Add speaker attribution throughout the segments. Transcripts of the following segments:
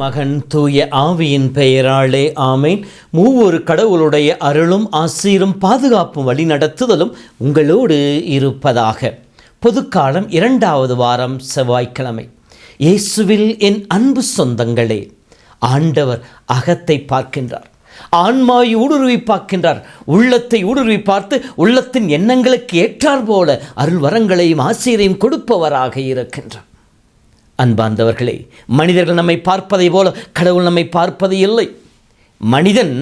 Speaker 1: மகன் தூய ஆவியின் பெயராலே ஆமேன். மூவொரு கடவுளுடைய அருளும் ஆசீரும் பாதுகாப்பும் வழிநடத்துதலும் உங்களோடு இருப்பதாக. பொதுக்காலம் இரண்டாவது வாரம் செவ்வாய்க்கிழமை. இயேசுவில் என் அன்பு சொந்தங்களே ஆண்டவர் அகத்தை பார்க்கின்றார். ஆன்மாயை ஊடுருவி பார்க்கின்றார். உள்ளத்தை ஊடுருவி பார்த்து உள்ளத்தின் எண்ணங்களுக்கு ஏற்றார் போல அருள் வரங்களையும் ஆசீரையும் கொடுப்பவராக இருக்கின்றார். அன்பார்ந்தவர்களே மனிதர்கள் நம்மை பார்ப்பதை போல கடவுள் நம்மை பார்ப்பது இல்லை. மனிதன்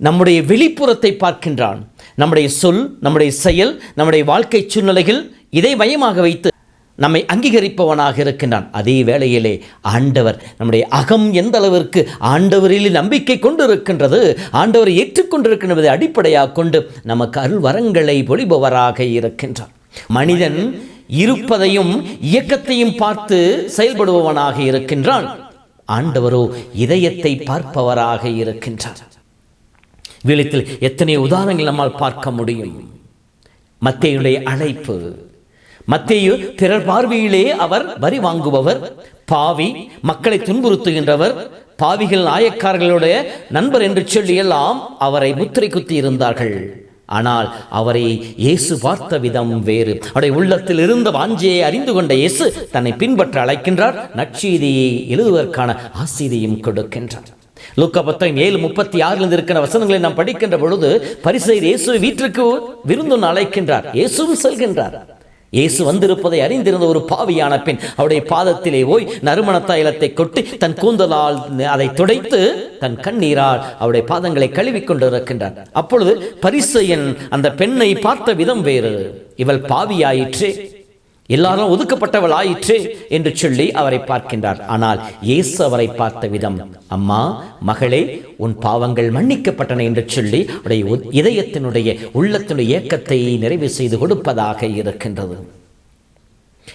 Speaker 1: நம்முடைய வெளிப்புறத்தை பார்க்கின்றான். நம்முடைய சொல் நம்முடைய செயல் நம்முடைய வாழ்க்கை சூழ்நிலைகள் இதை மையமாக வைத்து நம்மை அங்கீகரிப்பவனாக இருக்கின்றான். அதே வேளையிலே ஆண்டவர் நம்முடைய அகம் எந்த அளவிற்கு ஆண்டவரில் நம்பிக்கை கொண்டிருக்கின்றது ஆண்டவரை ஏற்றுக்கொண்டிருக்கின்றதை அடிப்படையாக கொண்டு நமக்கு அருள் வரங்களை பொழிபவராக இருக்கின்றார் மனிதன் இருப்பதையும் இயக்கத்தையும் பார்த்து செயல்படுபவனாக இருக்கின்றான். ஆண்டவரோ இதயத்தை பார்ப்பவராக இருக்கின்றார். விழித்தில் எத்தனை உதாரணங்கள் நம்மால் பார்க்க முடியும். மத்தியுடைய அழைப்பு. மத்தேயு பிறர் பார்வையிலே அவர் வரி வாங்குபவர் பாவி மக்களை துன்புறுத்துகின்றவர் பாவிகள் நாயக்காரர்களுடைய நண்பர் என்று சொல்லி எல்லாம் அவரை முத்திரை குத்தி இருந்தார்கள். ஆனால் அவரை இயேசு பார்த்த விதம் வேறு. அவருடைய உள்ளத்தில் இருந்த வாஞ்சியை அறிந்து கொண்ட இயேசு தன்னை பின்பற்ற அழைக்கின்றார் நற்செய்தியை எழுதுவதற்கான ஆசீதியும் கொடுக்கின்றார். லூக்கா புத்தகம் ஏழு முப்பத்தி ஆறில் இருக்கிற வசனங்களை நாம் படிக்கின்ற பொழுது பரிசை இயேசு வீட்டிற்கு விருந்துன்னு அழைக்கின்றார். இயேசுவும் செல்கின்றார். இயேசு வந்திருப்பதை அறிந்திருந்த ஒரு பாவியான பெண் அவருடைய பாதத்திலே போய் நறுமண தைலத்தை கொட்டி தன் கூந்தலால் அதை துடைத்து தன் கண்ணீரால் அவருடைய பாதங்களை கழுவிக் கொண்டிருக்கின்றார் அப்பொழுது பரிசையன் அந்த பெண்ணை பார்த்த விதம் வேறு. இவள் பாவியாயிற்றே. எல்லாரும் ஒதுக்கப்பட்டவள் ஆயிற்று என்று சொல்லி அவரை பார்க்கின்றார். ஆனால் இயேசு அவரை பார்த்த விதம் அம்மா மகளே உன் பாவங்கள் மன்னிக்கப்பட்டன என்று சொல்லி உடைய உ- இதயத்தினுடைய உள்ளத்தினுடைய இயக்கத்தை நிறைவு செய்து கொடுப்பதாக இருக்கின்றது.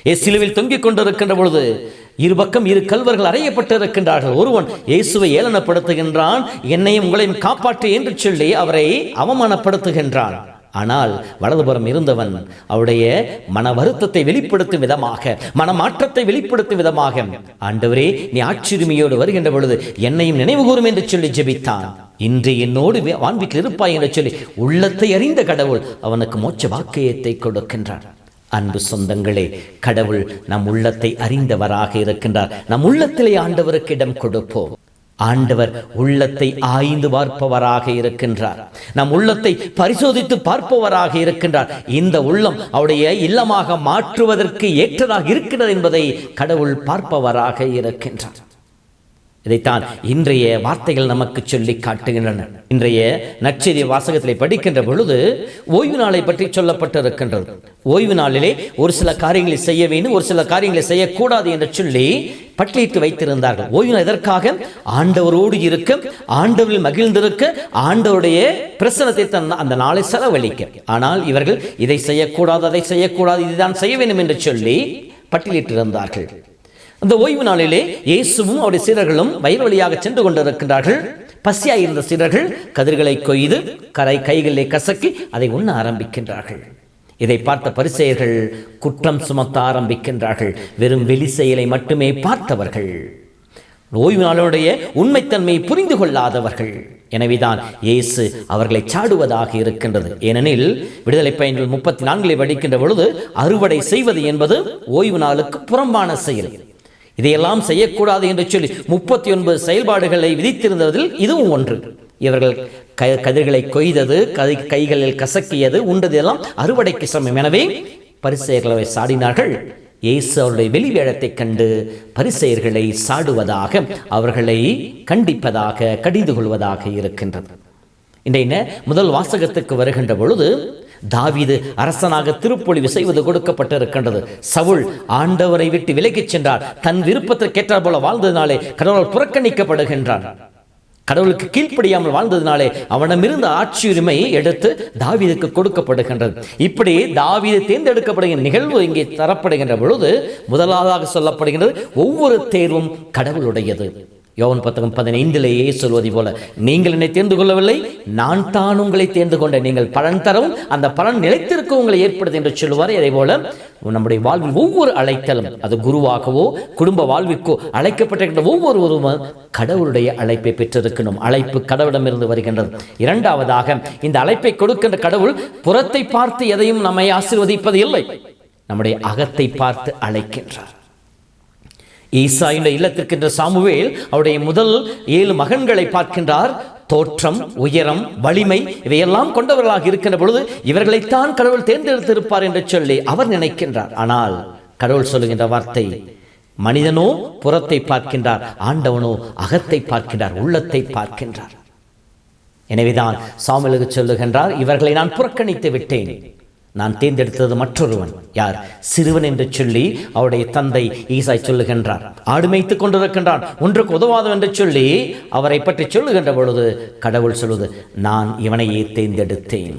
Speaker 1: சிலுவில் தொங்கிக் கொண்டிருக்கின்ற பொழுது இருபக்கம் இரு கல்வர்கள் அறையப்பட்டு இருக்கின்றார்கள் ஒருவன் இயேசுவை ஏளனப்படுத்துகின்றான் என்னையும் உங்களையும் காப்பாற்று என்று சொல்லி அவரை அவமானப்படுத்துகின்றான். ஆனால் வலதுபுறம் இருந்தவன் அவருடைய மன வருத்தத்தை வெளிப்படுத்தும் விதமாக மனமாற்றத்தை வெளிப்படுத்தும் விதமாக ஆண்டவரே நீ ஆட்சியுரிமையோடு வருகின்ற பொழுது என்னையும் நினைவு கூறும் என்று சொல்லி ஜெபித்தான். இன்று என்னோடு வே- வான்வீட்டில் இருப்பாய் என்று சொல்லி உள்ளத்தை அறிந்த கடவுள் அவனுக்கு மோட்ச வாக்கியத்தை கொடுக்கின்றார். அன்பு சொந்தங்களே கடவுள் நம் உள்ளத்தை அறிந்தவராக இருக்கின்றார். நம் உள்ளத்திலே ஆண்டவருக்கு இடம் கொடுப்போம். ஆண்டவர் உள்ளத்தை ஆய்ந்து பார்ப்பவராக இருக்கின்றார். நம் உள்ளத்தை பரிசோதித்து பார்ப்பவராக இருக்கின்றார். இந்த உள்ளம் அவருடைய இல்லமாக மாற்றுவதற்கு ஏற்றதாக இருக்கிறது என்பதை கடவுள் பார்ப்பவராக இருக்கின்றார். இதைத்தான் இன்றைய வார்த்தைகள் நமக்கு சொல்லி காட்டுகின்றன. இன்றைய நச்செய்தி வாசகத்திலே படிக்கின்ற பொழுது ஓய்வு நாளை பற்றி சொல்லப்பட்டிருக்கின்றது. ஓய்வு நாளிலே ஒரு சில காரியங்களை செய்ய வேண்டும் ஒரு சில காரியங்களை செய்யக்கூடாது என்று சொல்லி பட்டியலிட்டு வைத்திருந்தார்கள். ஓய்வு நாள் எதற்காக? ஆண்டவரோடு இருக்க ஆண்டவரில் மகிழ்ந்திருக்க ஆண்டவருடைய பிரசனத்தை தன் அந்த நாளை செலவழிக்க. ஆனால் இவர்கள் இதை செய்யக்கூடாது அதை செய்யக்கூடாது இதுதான் செய்ய வேண்டும் என்று சொல்லி பட்டியலிட்டிருந்தார்கள். அந்த ஓய்வு நாளிலே இயேசுவும் அவருடைய சீடர்களும் வயல் வழியாக சென்று கொண்டிருக்கின்றார்கள். பசியாக இருந்த சீடர்கள் கதிர்களை கொய்து கரை கைகளை கசக்கி அதை உண்ண ஆரம்பிக்கின்றார்கள். இதை பார்த்த பரிசெயர்கள் குற்றம் சுமத்த ஆரம்பிக்கின்றார்கள். வெறும் வெளி செயலை மட்டுமே பார்த்தவர்கள். ஓய்வு நாளுடைய உண்மைத்தன்மையை புரிந்து கொள்ளாதவர்கள். எனவேதான் இயேசு அவர்களை சாடுவதாக இருக்கின்றது. ஏனெனில் விடுதலை பயன்கள் முப்பத்தி நான்கிலே படிக்கின்ற பொழுது அறுவடை செய்வது என்பது ஓய்வு நாளுக்கு புறம்பான செயல். இதையெல்லாம் செய்யக்கூடாது என்று சொல்லி முப்பத்தி ஒன்பது செயல்பாடுகளை விதித்திருந்ததில் இதுவும் ஒன்று. இவர்கள் க கதிர்களை கொய்தது கை கைகளில் கசக்கியது உண்டது எல்லாம் அறுவடைக்கு சமயம் எனவே பரிசெயர்களை சாடினார்கள். இயேசு அவருடைய வெளி வேடத்தை கண்டு பரிசெயர்களை சாடுவதாக அவர்களை கண்டிப்பதாக கடிந்து கொள்வதாக இருக்கின்றது. இன்றைய முதல் வாசகத்துக்கு வருகின்ற பொழுது தாவீது அரசனாக திருப்பொழிவு செய்வது கொடுக்கப்பட்டிருக்கின்றது. சவுல் ஆண்டவரை விட்டு விலகிச் சென்றார். தன் விருப்பத்திற்கேற்றார் போல வாழ்ந்ததினாலே கடவுள் புறக்கணிக்கப்படுகின்றான். கடவுளுக்கு கீழ்ப்படியாமல் வாழ்ந்ததினாலே அவனமிருந்த ஆட்சியுரிமை எடுத்து தாவீதுக்கு கொடுக்கப்படுகின்றது. இப்படி தாவீது தேர்ந்தெடுக்கப்படுகின்ற நிகழ்வு இங்கே தரப்படுகின்ற பொழுது முதலாவதாக சொல்லப்படுகின்றது ஒவ்வொரு தேர்வும் கடவுளுடையது. யோவன் புத்தகம் பதினைந்திலேயே சொல்வதை போல நீங்கள் என்னை தேர்ந்து கொள்ளவில்லை நான் தான் உங்களை தேர்ந்து கொண்ட நீங்கள் பலன் தரவும் அந்த பலன் நிலைத்திருக்க உங்களை ஏற்படுது என்று சொல்லுவார். அதே போல நம்முடைய வாழ்வில் ஒவ்வொரு அழைத்தலும் அது குருவாகவோ குடும்ப வாழ்விற்கோ அழைக்கப்பட்டிருக்கின்ற ஒவ்வொருவரும் கடவுளுடைய அழைப்பை பெற்றிருக்கணும். அழைப்பு கடவுளிடமிருந்து வருகின்றது. இரண்டாவதாக இந்த அழைப்பை கொடுக்கின்ற கடவுள் புறத்தை பார்த்து எதையும் நம்மை ஆசீர்வதிப்பது இல்லை நம்முடைய அகத்தை பார்த்து அழைக்கின்றார். ஈசாயினுடைய இல்லத்திற்கின்ற சாமுவேல் அவருடைய முதல் ஏழு மகன்களை பார்க்கின்றார். தோற்றம் உயரம் வலிமை இவையெல்லாம் கொண்டவர்களாக இருக்கின்ற பொழுது இவர்களைத்தான் கடவுள் தேர்ந்தெடுத்திருப்பார் என்று சொல்லி அவர் நினைக்கின்றார். ஆனால் கடவுள் சொல்லுகின்ற வார்த்தை மனிதனோ புறத்தை பார்க்கின்றார் ஆண்டவனோ அகத்தை பார்க்கின்றார் உள்ளத்தை பார்க்கின்றார். எனவேதான் சாமிலுக்கு சொல்லுகின்றார் இவர்களை நான் புறக்கணித்து விட்டேன். நான் தேர்ந்தெடுத்தது மற்றொருவன். யார்? சிறுவன் என்று சொல்லி அவருடைய தந்தை ஈசாய் சொல்லுகின்றார். ஆடு மேய்த்து கொண்டிருக்கின்றான். ஒன்றுக்கு உதவாதவன் என்று சொல்லி அவரை பற்றி சொல்லுகின்ற பொழுது கடவுள் சொல்வது நான் இவனையே தேர்ந்தெடுத்தேன்.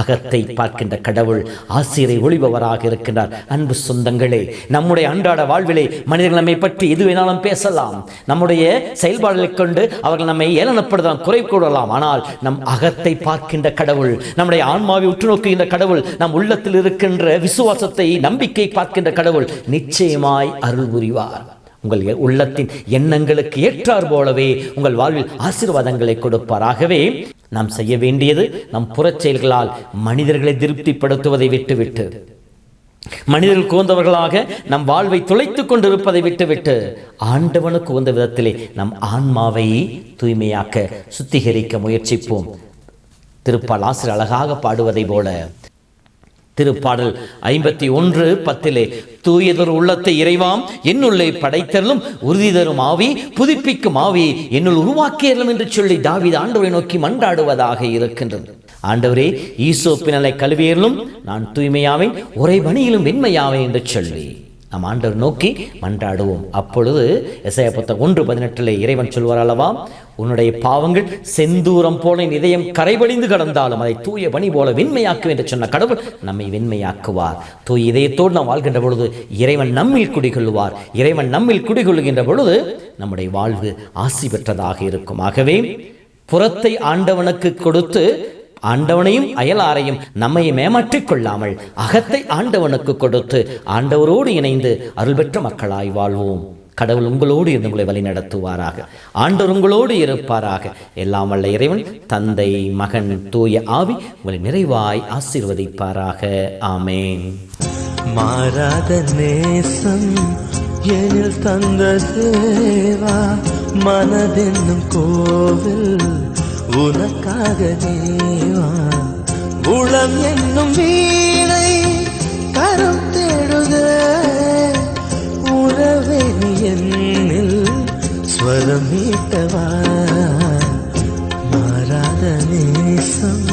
Speaker 1: அகத்தை பார்க்கின்ற கடவுள் ஆசிரியரை ஒளிபவராக இருக்கின்றார். அன்பு சொந்தங்களே நம்முடைய அன்றாட வாழ்விலே மனிதர்கள் நம்மை பற்றி எது வேணாலும் பேசலாம். நம்முடைய செயல்பாடுகளை கொண்டு அவர்கள் நம்மை ஏளனப்படுத்தலாம் குறை கூடலாம் ஆனால் நம் அகத்தை பார்க்கின்ற கடவுள் நம்முடைய ஆன்மாவை உற்று நோக்குகின்ற கடவுள் நம் உள்ளத்தில் இருக்கின்ற விசுவாசத்தை நம்பிக்கை பார்க்கின்ற கடவுள் நிச்சயமாய் அருள் புரிவார். உங்கள் உள்ளத்தின் எண்ணங்களுக்கு ஏற்றார் போலவே உங்கள் வாழ்வில் ஆசீர்வாதங்களை கொடுப்பாராகவே. நாம் செய்ய வேண்டியது நம் புறச்செயல்களால் மனிதர்களை திருப்திப்படுத்துவதை விட்டுவிட்டு மனிதர்கள் குவந்தவர்களாக நம் வாழ்வை துளைத்துக் கொண்டிருப்பதை விட்டுவிட்டு ஆண்டவனுக்கு உந்த விதத்திலே நம் ஆன்மாவை தூய்மையாக்க சுத்திகரிக்க முயற்சிப்போம். திருப்பால் ஆசிரியர் அழகாக பாடுவதை போல திருப்பாடல் ஐம்பத்தி ஒன்று பத்திலே தூயதொரு உள்ளத்தை இறைவாம் என்னுள்ளே படைத்தரலும் உறுதி தரும் ஆவி புதுப்பிக்கும் ஆவி என்னுள் உருவாக்கியறலும் என்று சொல்லி தாவித ஆண்டவரை நோக்கி மன்றாடுவதாக இருக்கின்றது. ஆண்டவரே ஈசோப்பினலை கழுவியறலும் நான் தூய்மையாவேன் ஒரே பணியிலும் வெண்மையாவேன் என்று சொல்லி. நாம் ஆண்டவர் நோக்கி மன்றாடுவோம். அப்பொழுது எசைய புத்தகம் ஒன்று பதினெட்டில் இறைவன் சொல்வார் அல்லவா? உன்னுடைய பாவங்கள் செந்தூரம் போல என் இதயம் கரைபடிந்து கடந்தாலும் அதை தூய பணி போல வெண்மையாக்கும் என்று சொன்ன கடவுள் நம்மை வெண்மையாக்குவார். தூய் இதயத்தோடு நாம் வாழ்கின்ற பொழுது இறைவன் நம்மில் குடிகொள்ளுவார். இறைவன் நம்மில் குடிகொள்ளுகின்ற பொழுது நம்முடைய வாழ்வு ஆசி பெற்றதாக இருக்கும். ஆகவே புறத்தை ஆண்டவனுக்கு கொடுத்து ஆண்டவனையும் அயலாரையும் நம்மை மேமாற்றிக் கொள்ளாமல் அகத்தை ஆண்டவனுக்கு கொடுத்து ஆண்டவரோடு இணைந்து அருள்பெற்ற மக்களாய் வாழ்வோம். கடவுள் உங்களோடு இருந்து உங்களை வழி நடத்துவாராக ஆண்டவர் உங்களோடு இருப்பாராக. எல்லாம் வல்ல இறைவன் தந்தை மகன் தூய ஆவி உங்களை நிறைவாய் ஆசீர்வதிப்பாராக. ஆமேன்.
Speaker 2: மாறாத நேசம் எனில் தந்த தேவா மனதென்னும் கோவில் உனக்காக தேவா உளம் என்னும் வீணை கரம் தேடுதே உறவே நீ என்னில் ஸ்வரம் மீட்டவா மாறாத நேசம்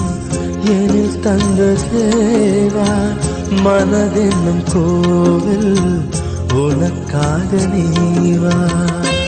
Speaker 2: எனில் தந்த தேவா மனதென்னும் கோவில் உனக்காக நீவா